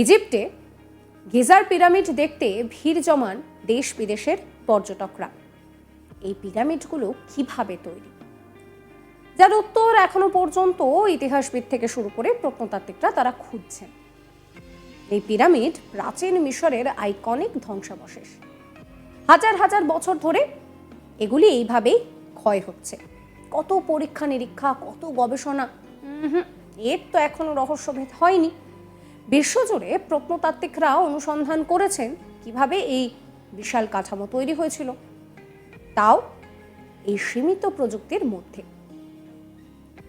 ইজিপ্টে geyser pyramid দেখতে ভিড় জমান দেশ বিদেশের পর্যটকরা। এই পিরামিডগুলো কীভাবে তৈরি? যার উত্তর এখনও পর্যন্ত ইতিহাসবিদ থেকে শুরু করে প্রত্নতাত্ত্বিকরা তারা খুঁজছেন। এই পিরামিড প্রাচীন মিশরের আইকনিক ধ্বংসাবশেষ। হাজার হাজার বছর ধরে এগুলি এইভাবেই ক্ষয় হচ্ছে। কত পরীক্ষা নিরীক্ষা কত গবেষণা এর তো এখনও রহস্যভেদ হয়নি। বিশ্বজুড়ে প্রত্নতাত্ত্বিকরা অনুসন্ধান করেছেন কীভাবে এই বিশাল কাঠামো তৈরি হয়েছিল। তাও এই সীমিত প্রযুক্তির মধ্যে।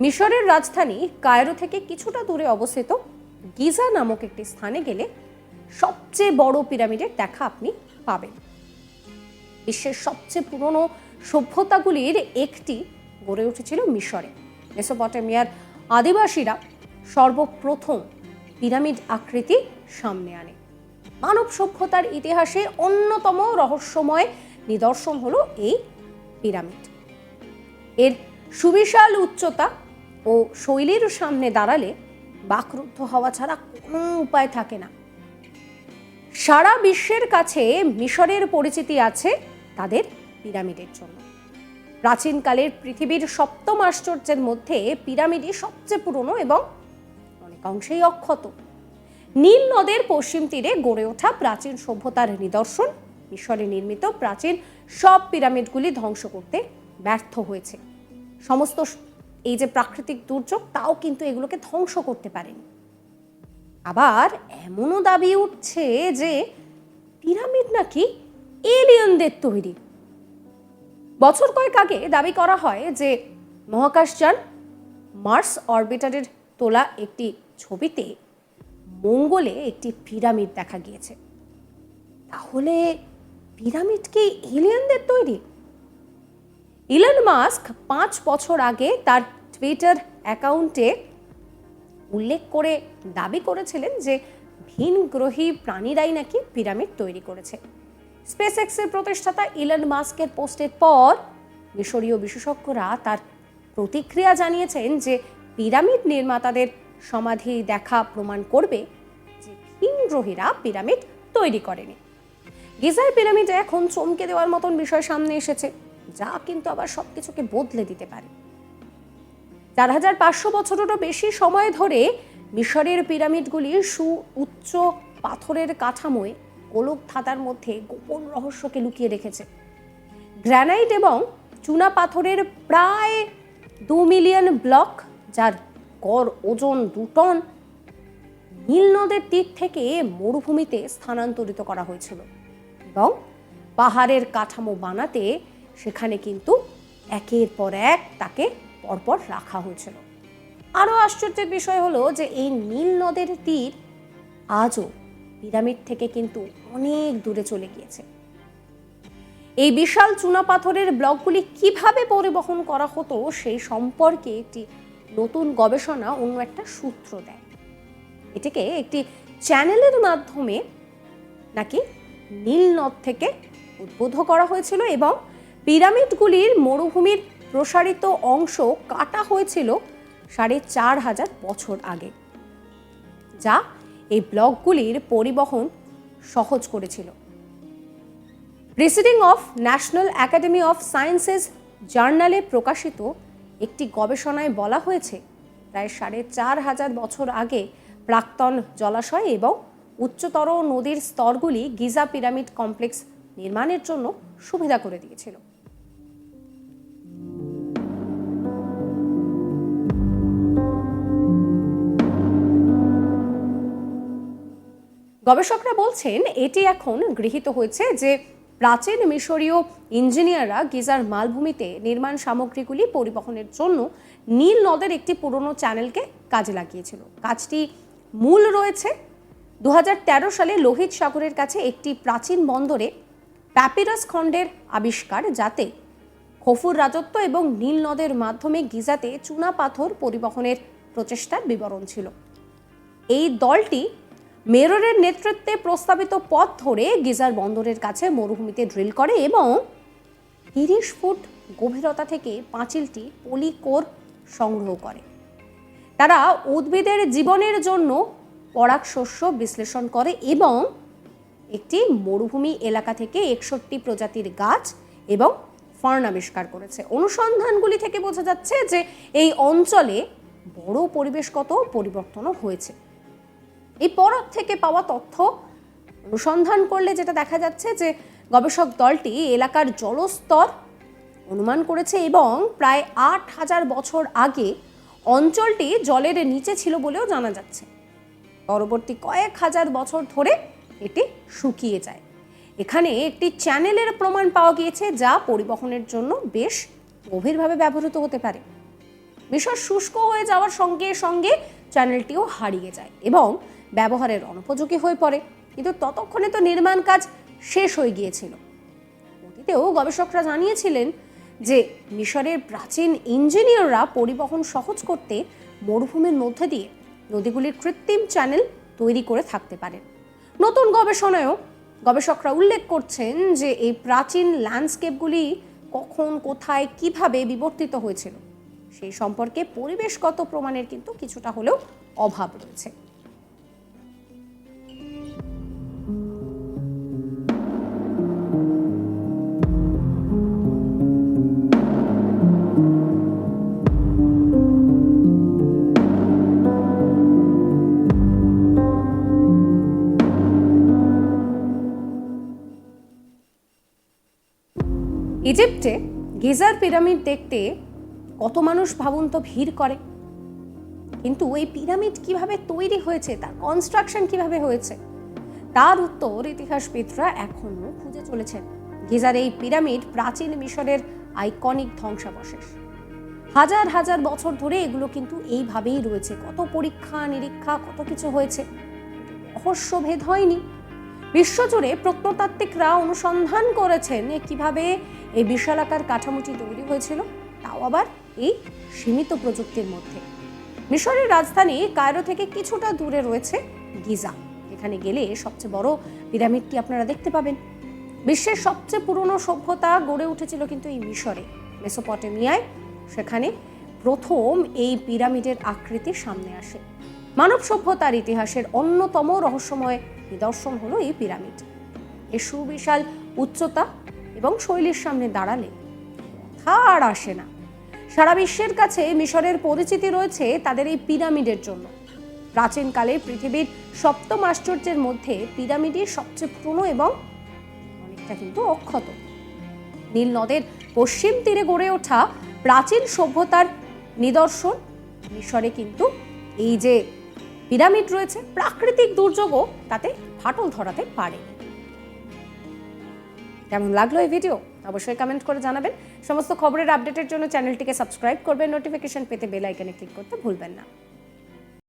মিশরের রাজধানী কায়রো থেকে কিছুটা দূরে অবস্থিত গিজা নামক একটি স্থানে গেলে সবচেয়ে বড় পিরামিডের দেখা আপনি পাবেন। বিশ্বের সবচেয়ে পুরনো সভ্যতাগুলির একটি গড়ে উঠেছিল মিশরে। মেসোপটেমিয়ার আদিবাসীরা সর্বপ্রথম পিরামিড আকৃতি সামনে আনে। মানব সভ্যতার ইতিহাসে অন্যতম রহস্যময় নিদর্শন হলো এই পিরামিড। এর সুবিশাল উচ্চতা ও শৈলীর সামনে দাঁড়ালে বাকরুদ্ধ হওয়া ছাড়া কোনো উপায় থাকে না। সারা বিশ্বের কাছে মিশরের পরিচিতি আছে তাদের পিরামিডের জন্য। প্রাচীনকালের পৃথিবীর সপ্তম আশ্চর্যের মধ্যে পিরামিডই সবচেয়ে পুরনো এবং অনেকাংশেই অক্ষত। নীল নদের পশ্চিম তীরে গড়ে ওঠা প্রাচীন সভ্যতার নিদর্শন মিশরে নির্মিত প্রাচীন সব পিরামিডগুলি ধ্বংস করতে ব্যর্থ হয়েছে। সমস্ত এই যে প্রাকৃতিক দুর্যোগ, তাও কিন্তু এগুলোকে ধ্বংস করতে পারেনি। আবার এমনও দাবি উঠছে যে পিরামিড নাকি এলিয়নদের তৈরি। বছর কয়েক আগে দাবি করা হয় যে মহাকাশযান মার্স অরবিটারের তোলা একটি ছবিতে মঙ্গলে একটি পিরামিড দেখা গিয়েছে। তাহলে পিরামিড কি এলিয়েনদের তৈরি? ইলন মাস্ক পাঁচ বছর আগে তার টুইটার অ্যাকাউন্টে উল্লেখ করে দাবি করেছিলেন যে ভিন গ্রহী প্রাণীরাই নাকি পিরামিড তৈরি করেছে। স্পেস এক্সের প্রতিষ্ঠাতা ইলন মাস্কের পোস্টের পর মিশরীয় বিশেষজ্ঞরা তার প্রতিক্রিয়া জানিয়েছেন যে পিরামিড নির্মাতাদের সমাধি দেখা প্রমাণ করবে যে ভিন গ্রহীরা পিরামিড তৈরি করেনি। গিজার পিরামিডে এখন চমকে দেওয়ার মতন বিষয় সামনে এসেছে, যা কিন্তু আবার সবকিছুকে বদলে দিতে পারে। চার হাজার পাঁচশো বছরেরও বেশি সময় ধরে মিশরের পিরামিডগুলি সু উচ্চ পাথরের কাঠামোয় গোলক ধাঁধার মধ্যে গোপন রহস্যকে লুকিয়ে রেখেছে। গ্রানাইট এবং চুনা পাথরের প্রায় দু মিলিয়ন ব্লক, যার গড় ওজন দু টন নীল নদের তীর থেকে মরুভূমিতে স্থানান্তরিত করা হয়েছিল এবং পাহাড়ের কাঠামো বানাতে সেখানে কিন্তু একের পর এক তাকে পরপর রাখা হয়েছিল। আরও আশ্চর্যের বিষয় হলো যে এই নীল নদের তীর আজও পিরামিড থেকে কিন্তু অনেক দূরে চলে গিয়েছে। এই বিশাল চুনাপাথরের ব্লকগুলি কীভাবে পরিবহন করা হতো সেই সম্পর্কে একটি নতুন গবেষণা অন্য একটা সূত্র দেয়। এটিকে একটি চ্যানেলের মাধ্যমে নাকি নীল নদ থেকে উদ্বুদ্ধ করা হয়েছিল এবং পিরামিডগুলির মরুভূমির প্রসারিত অংশ কাটা হয়েছিল সাড়ে চার হাজার বছর আগে, যা এই ব্লকগুলির পরিবহন সহজ করেছিল। Proceedings of national academy of sciences জার্নালে প্রকাশিত একটি গবেষণায় বলা হয়েছে, প্রায় সাড়ে চার হাজার বছর আগে প্রাক্তন জলাশয় এবং উচ্চতর নদীর স্তরগুলি গিজা পিরামিড কমপ্লেক্স নির্মাণের জন্য সুবিধা করে দিয়েছিল। গবেষকরা বলছেন, এটি এখন গৃহীত হয়েছে যে প্রাচীন মিশরীয় ইঞ্জিনিয়াররা গিজার মালভূমিতে নির্মাণ সামগ্রীগুলি পরিবহনের জন্য নীল নদের একটি পুরনো চ্যানেলকে কাজে লাগিয়েছিল। কাজটি মূল রয়েছে। দুহাজার তেরো সালে লোহিত সাগরের কাছে একটি প্রাচীন বন্দরে প্যাপিরাস খণ্ডের আবিষ্কার, যাতে খফুর রাজত্ব এবং নীল নদের মাধ্যমে গিজাতে চুনা পাথর পরিবহনের প্রচেষ্টার বিবরণ ছিল। এই দলটি মেররের নেতৃত্বে প্রস্তাবিত পথ ধরে গিজার বন্দরের কাছে মরুভূমিতে ড্রিল করে এবং তিরিশ ফুট গভীরতা থেকে পাঁচিলটি পলিকোর সংগ্রহ করে। তারা উদ্ভিদের জীবনের জন্য পরাগ শস্য বিশ্লেষণ করে এবং একটি মরুভূমি এলাকা থেকে একষট্টি প্রজাতির গাছ এবং ফার্ন আবিষ্কার করেছে। অনুসন্ধানগুলি থেকে বোঝা যাচ্ছে যে এই অঞ্চলে বড় পরিবেশগত পরিবর্তনও হয়েছে। এই পরাগ থেকে পাওয়া তথ্য অনুসন্ধান করলে যেটা দেখা যাচ্ছে যে গবেষক দলটি এলাকার জলস্তর অনুমান করেছে এবং প্রায় আট হাজার বছর আগে অঞ্চলটি জলের নিচে ছিল বলেও জানা যাচ্ছে। পরবর্তী কয়েক হাজার বছর ধরে এটি শুকিয়ে যায়। এখানে একটি চ্যানেলের প্রমাণ পাওয়া গিয়েছে যা পরিবহনের জন্য বেশ গভীরভাবে ব্যবহৃত হতে পারে। মিশর শুষ্ক হয়ে যাওয়ার সঙ্গে সঙ্গে চ্যানেলটিও হারিয়ে যায় এবং ব্যবহারের অনুপযোগী হয়ে পড়ে। কিন্তু ততক্ষণে তো নির্মাণ কাজ শেষ হয়ে গিয়েছিল। অতীতেও গবেষকরা জানিয়েছিলেন যে, মিশরের প্রাচীন ইঞ্জিনিয়াররা পরিবহন সহজ করতে মরুভূমির মধ্যে দিয়ে নদীগুলির কৃত্রিম চ্যানেল তৈরি করে থাকতে পারেন। নতুন গবেষণায়ও গবেষকরা উল্লেখ করছেন যে, এই প্রাচীন ল্যান্ডস্কেপগুলি কখন, কোথায়, কীভাবে বিবর্তিত হয়েছিল। সেই সম্পর্কে পরিবেশগত প্রমাণের কিন্তু কিছুটা হলেও অভাব রয়েছে। ইজিপ্টে গিজার পিরামিড দেখতে কত মানুষ ভাবুন তো ভিড় করে। কিন্তু এই পিরামিড কীভাবে তৈরি হয়েছে, তার কনস্ট্রাকশন কীভাবে হয়েছে, তার উত্তর ইতিহাসবিদরা এখনও খুঁজে চলেছেন। গিজার এই পিরামিড প্রাচীন মিশরের আইকনিক ধ্বংসাবশেষ। হাজার হাজার বছর ধরে এগুলো কিন্তু এইভাবেই রয়েছে। কত পরীক্ষা নিরীক্ষা কত কিছু হয়েছে। রহস্যভেদ হয়নি। বিশ্বজুড়ে প্রত্নতাত্ত্বিকরা অনুসন্ধান করেছেন কীভাবে এই বিশালাকার কাঠামোটি তৈরি হয়েছিল, তাও আবার এই সীমিত প্রযুক্তির মধ্যে। মিশরের রাজধানী কায়রো থেকে কিছুটা দূরে রয়েছে গিজা। এখানে গেলে সবচেয়ে বড় পিরামিডটি আপনারা দেখতে পাবেন। বিশ্বের সবচেয়ে পুরনো সভ্যতা গড়ে উঠেছিল কিন্তু এই মিশরে। মেসোপটেমিয়ায় সেখানে প্রথম এই পিরামিডের আকৃতি সামনে আসে। মানব সভ্যতার ইতিহাসের অন্যতম রহস্যময় নিদর্শন হলো এই পিরামিড। এর সুবিশাল উচ্চতা এবং শৈলীর সামনে দাঁড়ালে কথা আর আসে না। সারা বিশ্বের কাছে মিশরের পরিচিতি রয়েছে তাদের এই পিরামিডের জন্য। প্রাচীনকালে পৃথিবীর সপ্তম আশ্চর্যের মধ্যে পিরামিডই সবচেয়ে পুরনো এবং অনেকটা কিন্তু অক্ষত। নীল নদের পশ্চিম তীরে গড়ে ওঠা প্রাচীন সভ্যতার নিদর্শন মিশরে কিন্তু এই যে পিরামিড রয়েছে, প্রাকৃতিক দুর্যোগও তাতে ফাটল ধরাতে পারে। কেমন লাগল এই ভিডিও? অবশ্যই কমেন্ট করে জানাবেন। সমস্ত খবরের আপডেটের জন্য চ্যানেলটিকে সাবস্ক্রাইব করবেন। নোটিফিকেশন পেতে বেল আইকনে ক্লিক করতে ভুলবেন না।